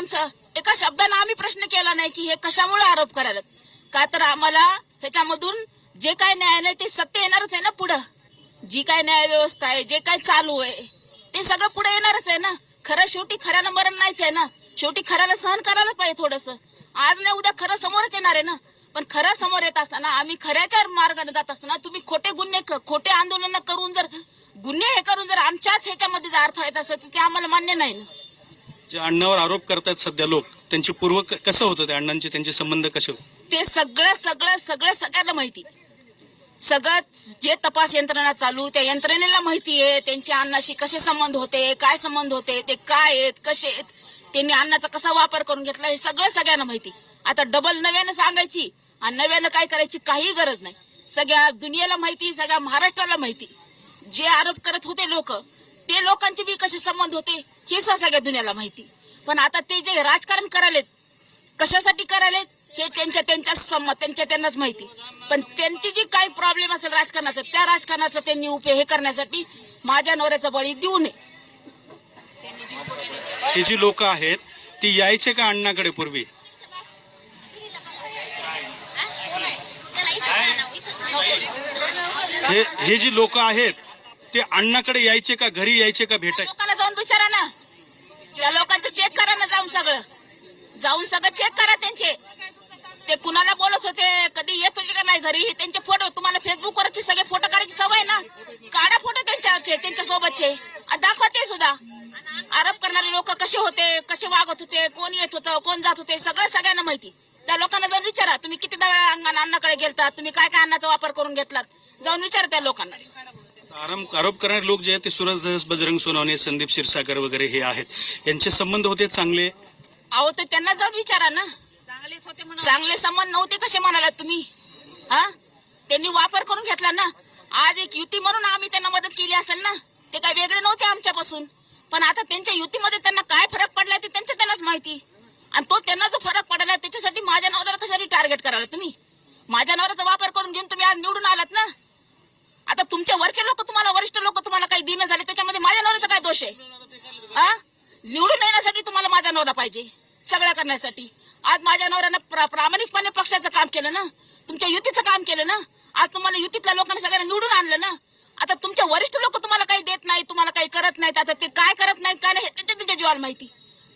आमचं एका शब्दानं आम्ही प्रश्न केला नाही की हे कशामुळे आरोप करायला का तर आम्हाला त्याच्यामधून जे काय न्याय नाही ते सत्य येणारच आहे ना पुढं? जी काय न्याय व्यवस्था आहे जे काय चालू आहे ते सगळं पुढे येणारच आहे ना? खरं शेवटी खऱ्यानं मरण नाहीच आहे ना? शेवटी खऱ्याला सहन करायला पाहिजे थोडस. आज नाही उद्या खरं समोरच येणार आहे ना? पण खरं समोर येत असताना आम्ही खऱ्याच्या मार्गाने जात असताना तुम्ही खोटे गुन्हे खोटे आंदोलन करून जर गुन्हे हे करून जर आमच्याच ह्याच्यामध्ये जर अडथळा येत असेल तर ते आम्हाला मान्य नाही ना? जे अण्णावर आरोप करतात सध्या लोक त्यांची पूर्व क- कसं होतं ते अण्णांचे त्यांचे संबंध कसे होते? ते सगळं सगळं सगळं सगळ्यांना माहिती. सगळं जे तपास यंत्रणा चालू त्या यंत्रणेला माहिती आहे त्यांच्या अन्नाशी कसे संबंध होते काय संबंध होते ते काय आहेत कसे आहेत त्यांनी अन्नाचा कसा वापर करून घेतला हे सगळं सगळ्यांना माहिती. आता डबल नव्यानं सांगायची आणि नव्यानं काय करायची काही गरज नाही. सगळ्या दुनियेला माहिती सगळ्या महाराष्ट्राला माहिती. जे आरोप करत होते लोक ते लोकांचे बी कसे संबंध होते हे सुद्धा सगळ्या दुनियाला माहिती. पण आता ते जे राजकारण करायलेत कशासाठी करायले हे त्यांच्या त्यांच्या सम त्यांच्या त्यांनाच माहिती. पण त्यांची जी काही प्रॉब्लेम असेल राजकारणाचा त्या राजकारणाचा त्यांनी उपयोग हे करण्यासाठी माझ्या नवऱ्याचा बळी देऊ नये. हे जी लोक आहेत ती यायचे का अण्णाकडे पूर्वी? हे हे जी लोक आहेत ते अण्णाकडे यायचे का घरी यायचे का भेटाय? लोकांना जाऊन विचारा ना. त्या लोकांचं चेक करा ना जाऊन सगळं. जाऊन सगळं चेक करा त्यांचे. ते कुणाला बोलत होते कधी येत होते का नाही घरी त्यांचे फोटो तुम्हाला फेसबुक वरचे सगळे फोटो काढायची सवय ना? काढा फोटो त्यांच्याचे त्यांच्या सोबतचे. दाखवा ते सुद्धा. आरोप करणारे लोक कसे होते कसे वागत होते कोण येत होतं कोण जात होते सगळं सगळ्यांना माहिती. त्या लोकांना जाऊन विचारा तुम्ही किती वेळा अंगाने अन्नाकडे गेलतात तुम्ही काय काय अन्नाचा वापर करून घेतलात? जाऊन विचारा त्या लोकांना आरोप आरोप करणारे लोक जे आहेत ते सुरज धस बजरंग सोनवणे संदीप क्षीरसागर वगैरे हे आहेत. यांचे संबंध होते चांगले? अहो तर त्यांना जाऊन विचारा ना. चांगलेच होते म्हणून चांगले संबंध नव्हते कसे म्हणालात तुम्ही? हा? त्यांनी वापर करून घेतला ना. आज एक युती म्हणून आम्ही त्यांना मदत केली असेल ना ते काय वेगळे नव्हते आमच्यापासून. पण आता त्यांच्या युतीमध्ये त्यांना काय फरक पडला ते त्यांच्या त्यांनाच माहिती. आणि तो त्यांना जो फरक पडला त्याच्यासाठी माझ्या नवऱ्याला कशासाठी टार्गेट करायला तुम्ही? माझ्या नवऱ्याचा वापर करून घेऊन तुम्ही आज निवडून आलात ना? आता तुमच्या वरचे लोक तुम्हाला वरिष्ठ लोक तुम्हाला काही दिन झाले त्याच्यामध्ये माझ्या नवऱ्याचा काय दोष आहे? हा निवडून येण्यासाठी तुम्हाला माझा नवरा पाहिजे सगळं करण्यासाठी. आज माझ्या नवऱ्यानं प्रा- प्रामाणिकपणे पक्षाचं काम केलं ना तुमच्या युतीचं काम केलं ना आज तुम्हाला युतीतल्या लोकांना सगळ्यांना निवडून आणलं ना आता तुमच्या वरिष्ठ लोक तुम्हाला काही देत नाही तुम्हाला काही करत नाहीत आता ते काय करत नाहीत काय नाही त्यांच्या त्यांच्या जीवाला माहिती.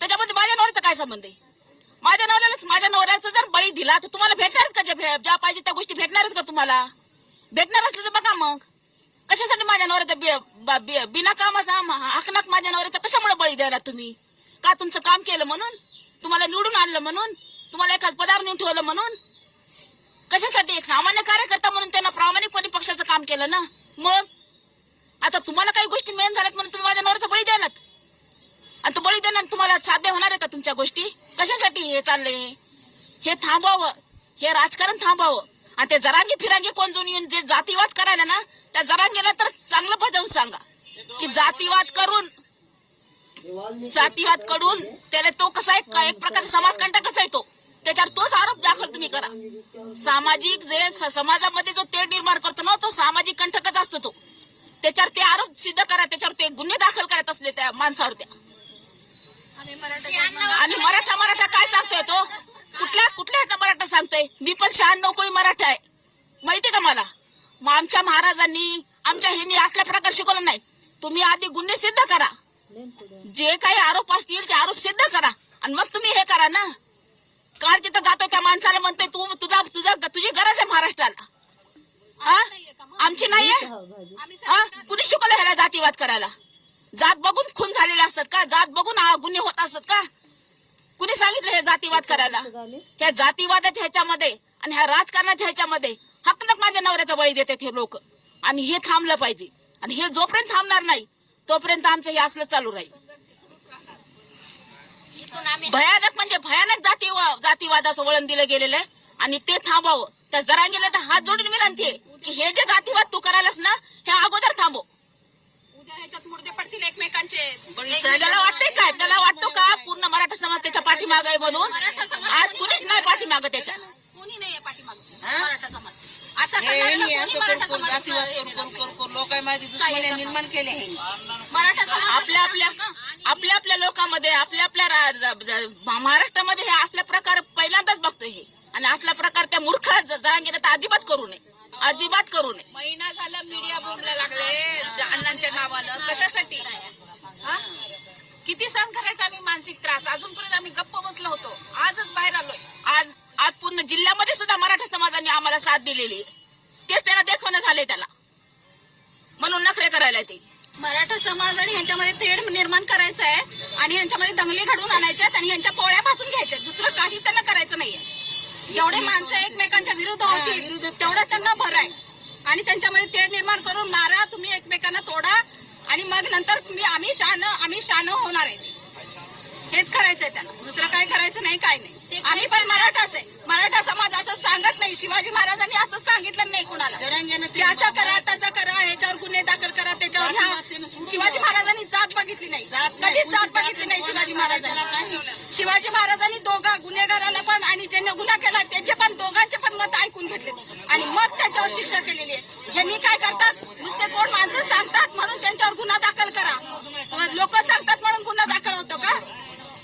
त्याच्यामध्ये माझ्या नवऱ्याचा काय संबंध आहे? माझ्या नवऱ्यालाच माझ्या नवऱ्याचा जर बळी दिला तर तुम्हाला भेटणार का ज्या ज्या पाहिजे त्या गोष्टी भेटणार का तुम्हाला? भेटणार असलं तर बघा मग. कशासाठी माझ्या नवऱ्याचा बि- ब- बि- बिना कामाचा हकनाक माझ्या नवऱ्याचा कशामुळे बळी द्यायला तुम्ही? का तुमचं काम केलं म्हणून? तुम्हाला निवडून आणलं म्हणून? तुम्हाला एखाद पदार नेऊन ठेवलं म्हणून? कशासाठी एक सामान्य कार्यकर्ता म्हणून त्यांना प्रामाणिकपणे पक्षाचं काम केलं ना? मग? आता तुम्हाला काही गोष्टी मेन झाल्यात म्हणून तुम्ही माझ्या नवऱ्याचा बळी द्यालात आणि तो बळी देणार तुम्हाला साध्य होणार आहे का तुमच्या गोष्टी? कशासाठी हे चाललंय? हे थांबवावं. हे राजकारण थांबावं आणि ते जरांगी फिरांगी कोण जाऊन येऊन जे जातीवाद करायला ना त्या जरांगीला तर चांगलं बजावून सांगा. की जातीवाद करून जातीवादकडून त्याला तो कसा आहे का एक प्रकारचा समाजकंटकच आहे तो. त्याच्यावर तोच आरोप दाखल तुम्ही करा. सामाजिक जे समाजामध्ये जो तेढ निर्माण करतो ना तो सामाजिक कंटकच असतो तो. त्याच्यावर ते आरोप सिद्ध करा त्याच्यावर ते गुन्हे दाखल करत असले त्या माणसावर त्या. आणि मराठा मराठा काय सांगतोय तो? सांगते. मी पण शहाण्णव कोळी मराठा आहे. माहिती का मला? मग आमच्या महाराजांनी आमच्या हिनी असल्या प्रकार शिकवला नाही. तुम्ही आधी गुन्हे सिद्ध करा. जे काही आरोप असतील ते आरोप सिद्ध करा. आणि मग तुम्ही हे करा ना. काल तिथं जातो त्या माणसाला म्हणतोय तू तुझा तुझा तुझी गरज आहे महाराष्ट्राला. आमची नाहीये आहे? कुणी शिकवलं ह्याला जातीवाद करायला? जात बघून खून झालेले असतात का? जात बघून गुन्हे होत असतात का? सांगितलं हे जातीवाद करायला. ह्या जातीवादाच्या ह्याच्यामध्ये आणि ह्या राजकारणाच्या ह्याच्यामध्ये हकनक माझ्या नवऱ्याचा बळी देतात हे लोक. आणि हे थांबलं पाहिजे. आणि हे जोपर्यंत थांबणार नाही तोपर्यंत आमचं हे असलं चालू राहील. इथून आम्ही भयानक म्हणजे भयानक जाती जातीवादाचं वळण दिलं गेलेलं आहे. आणि ते थांबावं. त्या जरा गेलं तर हात जोडून विनंती आहे की हे जे जातीवाद तू करायलास ना हे अगोदर थांबव उद्या ह्याच्यात मुर्दे पडतील एकमेकांचे त्याला वाटतंय काय त्याला वाटतो का पूर्ण मराठा समाज त्याच्या पाठीमाग आहे म्हणून आज कुणीच नाही पाठीमाग त्याच्या. कोणी नाहीये पाठीमाग. मराठा समाज. असं हे करणाऱ्याला नाही दुश्मनी निर्माण केले हे मराठा समाज आपल्या आपल्या आपल्या आपल्या लोकांमध्ये आपल्या आपल्या महाराष्ट्रामध्ये हे असल्या प्रकार पहिल्यांदाच बघतोय हे. आणि असल्या प्रकार त्या मूर्ख ज- जरांगीने तर अजिबात करू नये. अजिबात करू नये. महिना झाला मीडिया बोलला लागले अण्णांच्या नावानं. कशासाठी? किती सहन करायचा आम्ही मानसिक त्रास? अजूनपर्यंत आम्ही गप्प बसलो होतो. आजच बाहेर आलोय. आज आज पूर्ण जिल्ह्यामध्ये सुद्धा मराठा समाजाने आम्हाला साथ दिलेली आहे. तेच त्याला देखवणं झाले त्याला. म्हणून नखरे करायला ते मराठा समाज आणि ह्यांच्यामध्ये तेढ निर्माण करायचं आहे आणि ह्यांच्यामध्ये दंगली घडवून आणायचे आहेत आणि ह्यांच्या पोळ्या भाजून घ्यायच्या. दुसरं काही त्यांना करायचं नाहीये. जेवढे माणसं एकमेकांच्या विरुद्ध होतील तेवढं त्यांना बरं आहे. आणि त्यांच्यामध्ये तेढ निर्माण करून मारा तुम्ही एकमेकांना तोडा. आणि मग नंतर तुम्ही आम्ही शान आम्ही शान होणार आहे. हेच करायचंय त्यांना. दुसरं काय करायचं नाही काय नाही. आम्ही पण मराठाच आहे. मराठा समाज असं सांगत नाही. शिवाजी महाराजांनी असं सांगितलं नाही कुणाला. असं करा तसं करा ह्याच्यावर गुन्हे दाखल करा त्याच्यावर शिवाजी महाराजांनी जात बघितली नाही. कधीच जात बघितली नाही शिवाजी महाराजांनी. शिवाजी महाराजांनी दोघा गुन्हेगाराला पण आणि ज्यांनी गुन्हा केला त्याचे पण दोघांचे पण मत ऐकून घेतले. आणि मग त्याच्यावर शिक्षा केलेली आहे. यांनी काय करतात? नुसते कोण माणसं सांगतात म्हणून त्यांच्यावर गुन्हा दाखल करा. लोक सांगतात म्हणून गुन्हा दाखल होतो का?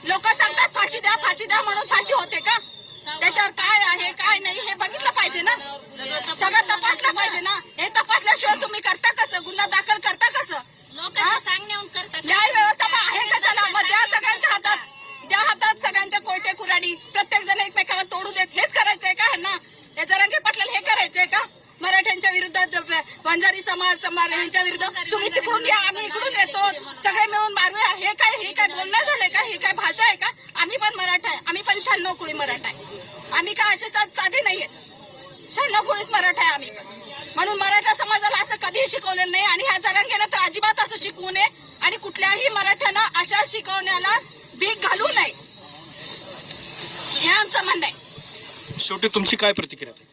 लोक सांगतात फाशी द्या फाशी द्या म्हणून फाशी होते का? त्याच्यावर काय आहे काय नाही हे बघितलं पाहिजे ना? सगळं तपासलं पाहिजे ना? हे तपासल्याशिवाय तुम्ही करता कसं? गुन्हा दाखल करता कसं लोकांना सांगण्याहून करता न्याय व्यवस्था मग आहे कशाला मग द्या सगळ्यांच्या हातात द्या हातात सगळ्यांच्या कोयते कुराडी प्रत्येक जण एकमेकाला तोडू देत हेच करायचंय का ह्यांना हे जरांगे पाटलाला हे करायचंय का मराठ्यांच्या विरुद्ध द- वंजारी समाज विरुद्ध तुम्ही तिकडून या आम्ही इकडून येतो. सगळे मिळून मारूया हे काय हे काय बोलणं झालंय का? हे काय भाषा आहे का? आम्ही पण मराठा आहे. आम्ही पण शहाण्णव कुळी मराठा आहे. आम्ही काय असे सा- साधे नाहीये. शहाण्णव कुळीच मराठा आहे आम्ही. म्हणून मराठा समाजाला असं कधीही शिकवलेलं नाही आणि ह्या जरांगेनं तर अजिबात असं शिकवू नये आणि कुठल्याही मराठ्यानं अशा शिकवण्याला भीक घालू नये. हे आमचं म्हणणं आहे. शेवटी तुमची काय प्रतिक्रिया आहे?